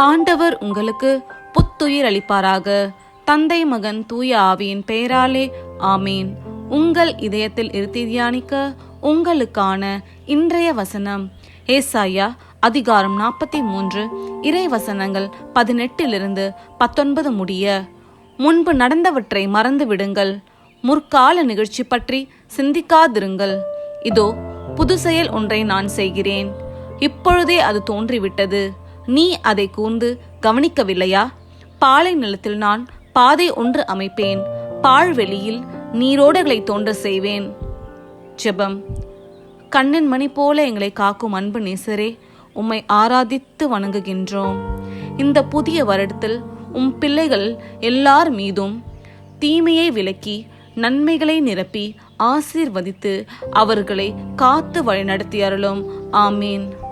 ஆண்டவர் உங்களுக்கு புத்துயிர் அளிப்பாராக. தந்தை மகன் தூய ஆவியின் பெயராலே ஆமீன். உங்கள் இதயத்தில் இருத்தி தியானிக்க உங்களுக்கான இன்றைய வசனம் ஏசாயா அதிகாரம் நாற்பத்தி மூன்று இறை வசனங்கள் பதினெட்டிலிருந்து பத்தொன்பது முடிய. முன்பு நடந்தவற்றை மறந்து விடுங்கள். முற்கால நிகழ்ச்சி பற்றி சிந்திக்காதிருங்கள். இதோ புது செயல் ஒன்றை நான் செய்கிறேன். இப்பொழுதே அது தோன்றிவிட்டது. நீ அதை கூர்ந்து கவனிக்கவில்லையா? பாலை நிலத்தில் நான் பாதை ஒன்று அமைப்பேன். பாழ்வெளியில் நீரோடைகளை தோன்ற செய்வேன். ஜெபம். கண்ணின் மணி போல எங்களை காக்கும் அன்பு நேசரே உம்மை ஆராதித்து வணங்குகின்றோம். இந்த புதிய வருடத்தில் உம் பிள்ளைகள் எல்லார் மீதும் தீமையை விலக்கி நன்மைகளை நிரப்பி ஆசீர்வதித்து அவர்களை காத்து வழிநடத்தி அருளும் ஆமீன்.